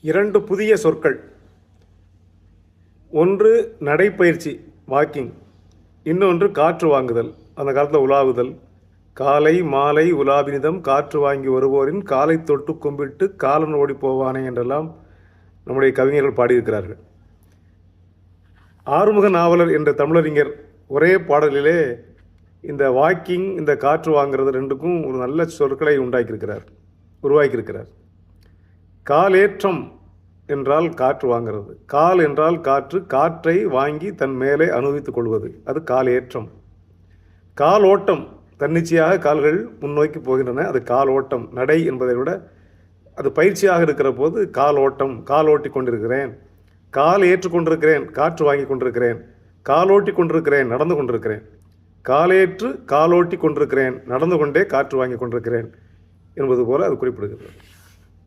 இரண்டு புதிய சொற்கள். ஒன்று நடைப்பயிற்சி வாக்கிங் இன்னொன்று காற்று வாங்குதல் அந்த காலத்தில் உலாவுதல். காலை மாலை உலாவினிதம் காற்று வாங்கி வருவோரின் காலை தொட்டு கும்பிட்டு காலன் ஓடி போவானே என்றெல்லாம் நம்முடைய கவிஞர்கள் பாடியிருக்கிறார்கள். ஆறுமுக நாவலர் என்ற தமிழறிஞர் ஒரே பாடலிலே இந்த வாக்கிங் இந்த காற்று வாங்குறது ரெண்டுக்கும் ஒரு நல்ல சொற்களை உண்டாக்கியிருக்கிறார் உருவாக்கியிருக்கிறார். காலேற்றம் என்றால் காற்று வாங்கிறது. கால் என்றால் காற்று காற்றை வாங்கி தன் மேலே அனுபவித்துக் கொள்வது. அது காலேற்றம். கால் ஓட்டம் தன்னிச்சையாக கால்கள் முன்னோக்கி போகின்றன. அது கால் ஓட்டம் நடை என்பதை விட அது பயிற்சியாக இருக்கிற போது கால் ஓட்டம் கால் ஓட்டி கொண்டிருக்கிறேன் கால் ஏற்றுக்கொண்டிருக்கிறேன் காற்று வாங்கி கொண்டிருக்கிறேன். காலோட்டி கொண்டிருக்கிறேன் நடந்து கொண்டிருக்கிறேன். காலேற்று காலோட்டி கொண்டிருக்கிறேன் நடந்து கொண்டே காற்று வாங்கி கொண்டிருக்கிறேன் என்பது போல அது குறிப்பிடுகிறது.